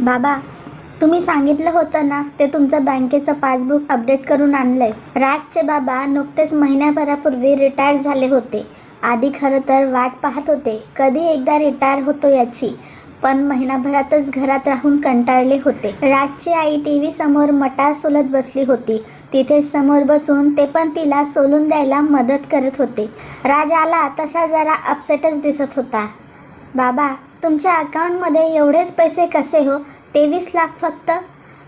बाबा तुम्ही सांगितलं होतं ना ते तुमचं बँकेचं पासबुक अपडेट करून आणलंय. राजचे बाबा नुकतेच महिन्याभरापूर्वी रिटायर झाले होते. आधी खरं तर वाट पाहत होते कधी एकदा रिटायर होतो याची पण महिनाभरातच घरात राहून कंटाळले होते. राजची आई टी व्ही समोर मटा सोलत बसली होती. तिथे समोर बसून ते पण तिला सोलून द्यायला मदत करत होते. राज आला तसा जरा अपसेटच दिसत होता. बाबा तुमच्या अकाउंटमध्ये एवढेच पैसे कसे हो? तेवीस लाख फक्त?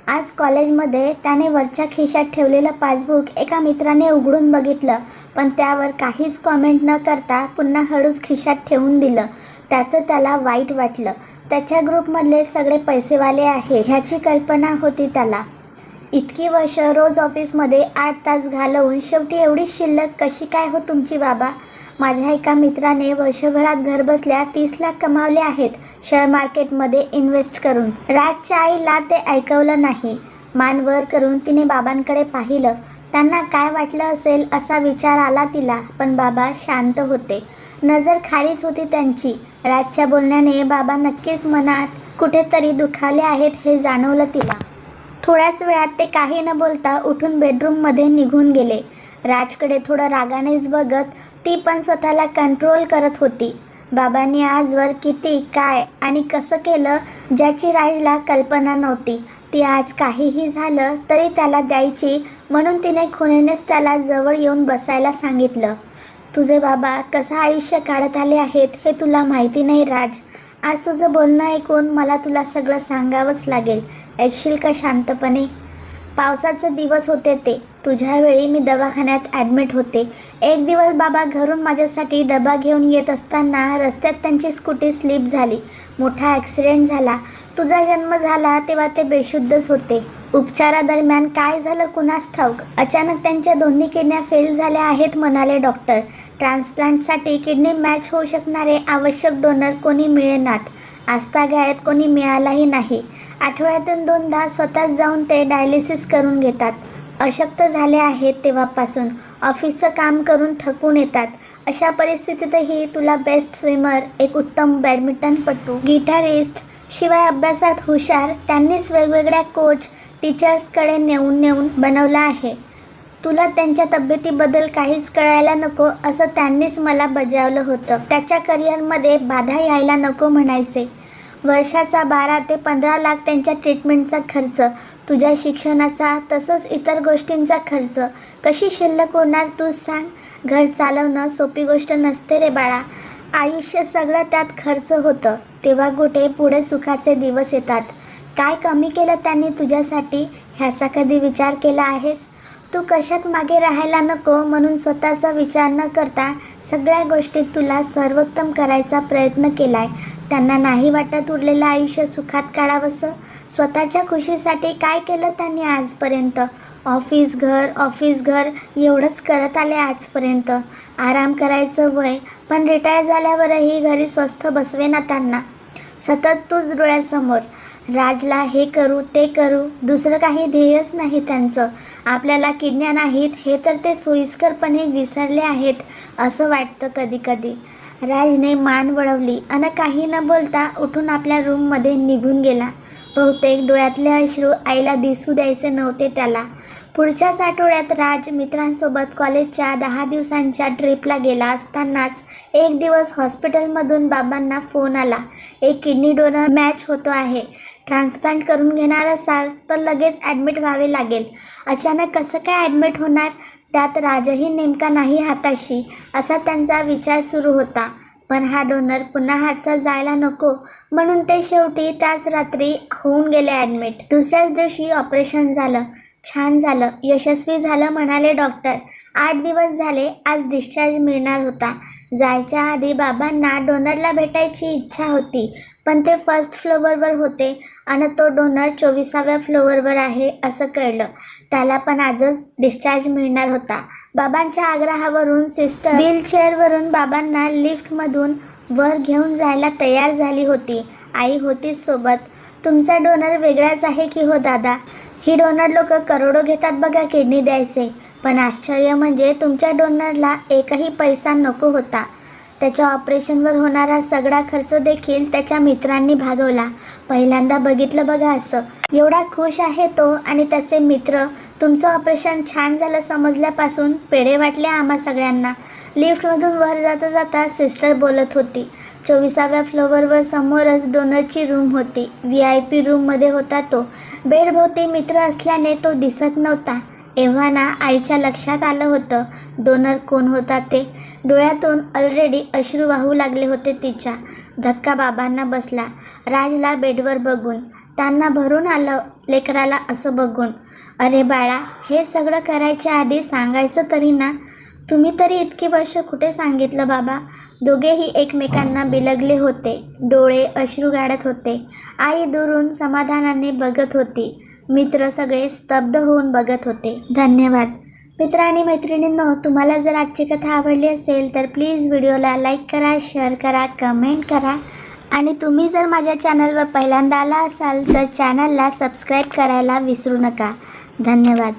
आज कॉलेजमध्ये त्याने वरच्या खिशात ठेवलेलं पासबुक एका मित्राने उघडून बघितलं पण त्यावर काहीच कॉमेंट न करता पुन्हा हळूच खिशात ठेवून दिलं. त्याचं त्याला वाईट वाटलं. त्याच्या ग्रुपमधले सगळे पैसेवाले आहे ह्याची कल्पना होती त्याला. इतकी वर्ष रोज ऑफिसमध्ये आठ तास घालवून शेवटी एवढी शिल्लक कशी काय हो तुमची बाबा? माझ्या एका मित्राने वर्षभरात घरबसल्या तीस लाख कमावले आहेत शेअर मार्केटमध्ये इन्व्हेस्ट करून. राजच्या आईला ते ऐकवलं नाही. मान वर करून तिने बाबांकडे पाहिलं. त्यांना काय वाटलं असेल असा विचार आला तिला पण बाबा शांत होते. नजर खालीच होती त्यांची. राजच्या बोलण्याने बाबा नक्कीच मनात कुठेतरी दुखावले आहेत हे जाणवलं तिला. थोड्याच वेळात ते काही न बोलता उठून बेडरूममध्ये निघून गेले. राजकडे थोडं रागानेच बघत ती पण स्वतःला कंट्रोल करत होती. बाबांनी आजवर किती काय आणि कसं केलं ज्याची राजला कल्पना नव्हती. ती आज काहीही झालं तरी त्याला द्यायची म्हणून तिने खुनेनेच त्याला जवळ येऊन बसायला सांगितलं. तुझे बाबा कसं आयुष्य काढत आले आहेत हे तुला माहिती नाही राज. आज तुझं बोलणं ऐकून मला तुला सगळं सांगावंच लागेल. ऐकशील का शांतपणे? पावसाचे दिवस होते ते. तुझ्यावेळी मी दवाखान्यात ॲडमिट होते. एक दिवस बाबा घरून माझ्यासाठी डबा घेऊन येत असताना रस्त्यात त्यांची स्कूटी स्लिप झाली. मोठा ॲक्सिडेंट झाला. तुझा जन्म झाला तेव्हा ते बेशुद्धच होते. उपचारादरम्यान काय झालं कुणास ठाऊक? अचानक त्यांच्या दोन्ही किडन्या फेल झाल्या आहेत म्हणाले डॉक्टर. ट्रान्सप्लांटसाठी किडनी मॅच होऊ शकणारे आवश्यक डोनर कोणी मिळेनात? आस्थागायत कोणी मिळालाही नाही. आठवड्यातून दोनदा स्वतःच जाऊन ते डायलिसिस करून घेतात. अशक्त झाले आहेत तेव्हापासून. ऑफिसचं काम करून थकून येतात. अशा परिस्थितीतही तुला बेस्ट स्विमर एक उत्तम बॅडमिंटनपटू गिटारिस्ट शिवाय अभ्यासात हुशार त्यांनीच वेगवेगळ्या कोच टीचर्सकडे नेऊन नेऊन बनवलं आहे. तुला त्यांच्या तब्येतीबद्दल काहीच कळायला नको असं त्यांनीच मला बजावलं होतं. त्याच्या करिअरमध्ये बाधा यायला नको म्हणायचे. वर्षाचा बारा ते पंधरा लाख त्यांच्या ट्रीटमेंटचा खर्च तुझ्या शिक्षणाचा तसंच इतर गोष्टींचा खर्च. कशी शिल्लक होणार तूच सांग? घर चालवणं सोपी गोष्ट नसते रे बाळा. आयुष्य सगळं त्यात खर्च होतं. तेव्हा कुठे पुढे सुखाचे दिवस येतात. काय कमी केलं त्यांनी तुझ्यासाठी ह्याचा कधी विचार केला आहेस? तू कशात मागे राहायला नको म्हणून स्वतःचा विचार न करता सगळ्या गोष्टीत तुला सर्वोत्तम करायचा प्रयत्न केला आहे त्यांना नाही वाटत उरलेलं आयुष्य सुखात काढावंसं. स्वतःच्या खुशीसाठी काय केलं त्यांनी आजपर्यंत? ऑफिस घर ऑफिस घर एवढंच करत आले आजपर्यंत. आराम करायचं वय पण रिटायर झाल्यावरही घरी स्वस्थ बसवेना त्यांना. सतत तूच डोळ्यासमोर. राजला हे करू ते करू. दुसरं काही ध्येयच नाही त्यांचं. आपल्याला किडण्या नाहीत हे तर ते सोयीस्करपणे विसरले आहेत असं वाटतं कधीकधी. राजने मान वळवली. आणि काही न बोलता उठून आपल्या रूममध्ये निघून गेला. बहुतेक डोळ्यातले अश्रू आईला दिसू द्यायचे नव्हते त्याला. पुढच्याच आठवड्यात राज मित्रांसोबत कॉलेजच्या दहा दिवसांच्या ट्रिपला गेला असतानाच एक दिवस हॉस्पिटलमधून बाबांना फोन आला. एक किडनी डोनर मॅच होतो आहे. ट्रान्सप्लांट करून घेणार असाल तर लगेच ॲडमिट व्हावे लागेल. अचानक कसं काय ॲडमिट होणार? त्यात राजही नेमका नाही हाताशी असा त्यांचा विचार सुरू होता. पण हा डोनर पुन्हा हातचा जायला नको म्हणून ते शेवटी त्याच रात्री होऊन गेले ॲडमिट. दुसऱ्याच दिवशी ऑपरेशन झालं. छान झालं. यशस्वी झालं म्हणाले डॉक्टर. आठ दिवस झाले आज डिस्चार्ज मिळणार होता. जायच्या आधी बाबांना डोनरला भेटायची इच्छा होती पण ते फर्स्ट फ्लोअरवर होते आणि तो डोनर चोवीसाव्या फ्लोअरवर आहे असं कळलं. त्याला पण आजच डिस्चार्ज मिळणार होता. बाबांच्या आग्रहावरून सिस्टर व्हीलचेअरवरून बाबांना लिफ्टमधून वर घेऊन जायला तयार झाली होती. आई होतीच सोबत. तुमचा डोनर वेगळाच आहे की हो दादा? ही डोनर लोक करोडो घेतात बघा किडनी द्यायचे. पण आश्चर्य म्हणजे तुमच्या डोनरला एकही पैसा नको होता. त्याच्या ऑपरेशनवर होणारा सगळा खर्च देखील त्याच्या मित्रांनी भागवला. पहिल्यांदा बघितलं बघा असं. एवढा खुश आहे तो आणि त्याचे मित्र. तुमचं ऑपरेशन छान झालं समजल्यापासून पेढे वाटले आम्हा सगळ्यांना. लिफ्टमधून वर जाता जाता सिस्टर बोलत होती. चोवीसाव्या फ्लोअरवर समोरच डोनरची रूम होती. व्ही आय पी रूममध्ये होता तो. बेडभोवती मित्र असल्याने तो दिसत नव्हता. एव्हा ना आईच्या लक्षात आलं होतं डोनर कोण होता ते. डोळ्यातून ऑलरेडी अश्रू वाहू लागले होते तिच्या. धक्का बाबांना बसला. राजला बेडवर बघून. त्यांना भरून आलं लेकराला असं बघून. अरे बाळा हे सगळं करायच्या आधी सांगायचं तरी ना. तुम्ही तरी इतकी वर्ष कुठे सांगितलं बाबा? दोघेही एकमेकांना बिलगले होते. डोळे अश्रू गाडत होते. आई दुरून समाधानाने बघत होती. मित्र सगळे स्तब्ध होऊन बघत होते. धन्यवाद. मित्र आणि मैत्रिणींनो तुम्हाला जर आजची कथा आवडली असेल तर प्लीज व्हिडिओला लाईक करा शेअर करा कमेंट करा. आणि तुम्ही जर माझ्या चॅनलवर पहिल्यांदा आला असाल तर चॅनलला सबस्क्राईब करायला विसरू नका. धन्यवाद.